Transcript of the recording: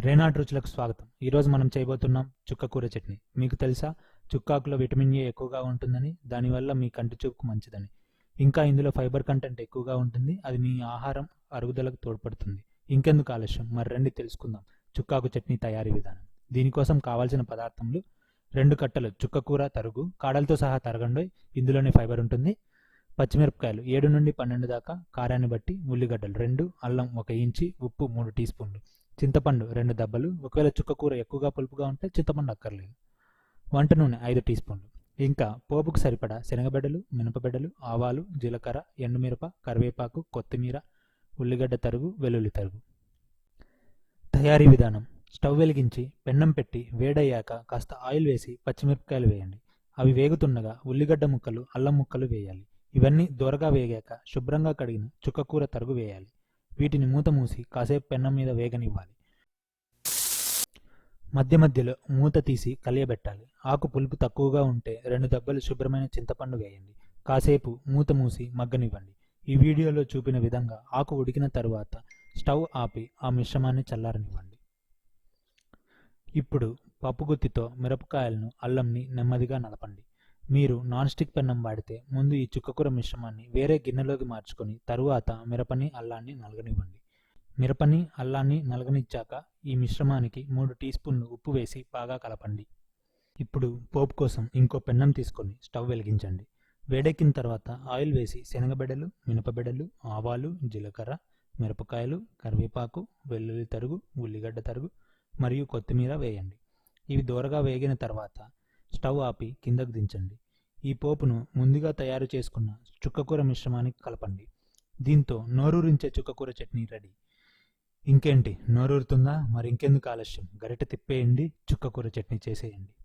రేనాట్ రుచులకు స్వాగతం. ఈరోజు మనం చేయబోతున్నాం చుక్కకూర చట్నీ. మీకు తెలుసా చుక్కాకులో విటమిన్ ఏ ఎక్కువగా ఉంటుందని దానివల్ల మీ కంటి చూపుకు మంచిదని. ఇంకా ఇందులో ఫైబర్ కంటెంట్ ఎక్కువగా ఉంటుంది అది మీ ఆహారం అరుగుదలకు తోడ్పడుతుంది. ఇంకెందుకు ఆలస్యం? మరి రండి తెలుసుకుందాం. చుక్కాకు చట్నీ తయారీ విధానం. దీనికోసం కావాల్సిన పదార్థములు రెండు కట్టలు చుక్కకూర తరుగు. కాడలతో సహా తరగండి. ఇందులోనే ఫైబర్ ఉంటుంది. పచ్చిమిరపకాయలు ఏడు నుండి పన్నెండు దాకా. కారాన్ని బట్టి ఉల్లిగడ్డలు రెండు అల్లం ఒక ఇంచి ఉప్పు మూడు టీ స్పూన్లు. చింతపండు రెండు దెబ్బలు ఒకవేళ చుక్కకూర ఎక్కువగా పులుపుగా ఉంటే చింతపండు అక్కర్లేదు. వంట నూనె ఐదు టీ స్పూన్లు. ఇంకా పోపుకు సరిపడా శనగబెడ్డలు మినపబెడ్డలు ఆవాలు జీలకర్ర ఎండుమిరప కరివేపాకు కొత్తిమీర ఉల్లిగడ్డ తరుగు వెల్లుల్లి తరుగు. తయారీ విధానం. స్టవ్ వెలిగించి పెన్నం పెట్టి వేడయ్యాక కాస్త ఆయిల్ వేసి పచ్చిమిరపకాయలు వేయండి. అవి వేగుతుండగా ఉల్లిగడ్డ ముక్కలు అల్లం ముక్కలు వేయాలి. ఇవన్నీ దూరగా వేగాక శుభ్రంగా కడిగిన చుక్కకూర తరుగు వేయాలి. వీటిని మూత మూసి కాసేపు పెన్నం మీద వేగనివ్వాలి. మధ్య మధ్యలో మూత తీసి కలియబెట్టాలి. ఆకు పులుపు తక్కువగా ఉంటే రెండు దెబ్బలు శుభ్రమైన చింతపండు వేయండి. కాసేపు మూత మూసి మగ్గనివ్వండి. ఈ వీడియోలో చూపిన విధంగా ఆకు ఉడికిన తరువాత స్టవ్ ఆపి ఆ మిశ్రమాన్ని చల్లారనివ్వండి. ఇప్పుడు పప్పుగుత్తితో మిరపకాయలను అల్లంని నెమ్మదిగా నలపండి. మీరు నాన్ స్టిక్ పెన్నం వాడితే ముందు ఈ చుక్కకూర మిశ్రమాన్ని వేరే గిన్నెలోకి మార్చుకొని తరువాత మిరపని అల్లాన్ని నలగనివ్వండి. మిరపని అల్లాన్ని నలగనిచ్చాక ఈ మిశ్రమానికి మూడు టీ స్పూన్లు ఉప్పు వేసి బాగా కలపండి. ఇప్పుడు పోపు కోసం ఇంకో పెన్నం తీసుకొని స్టవ్ వెలిగించండి. వేడెక్కిన తర్వాత ఆయిల్ వేసి శనగబెడలు మినపబెడలు ఆవాలు జీలకర్ర మిరపకాయలు కరివేపాకు వెల్లుల్లి తరుగు ఉల్లిగడ్డ తరుగు మరియు కొత్తిమీర వేయండి. ఇవి దూరగా వేగిన తర్వాత స్టవ్ ఆపి కిందకు దించండి. ఈ పోపును ముందుగా తయారు చేసుకున్న చుక్కకూర మిశ్రమానికి కలపండి. దీంతో నోరూరించే చుక్కకూర చట్నీ రెడీ. ఇంకేంటి? నోరూరుతుందా? మరి ఇంకెందుకు ఆలస్యం? గరిట తిప్పేయండి చుక్కకూర చట్నీ చేసేయండి.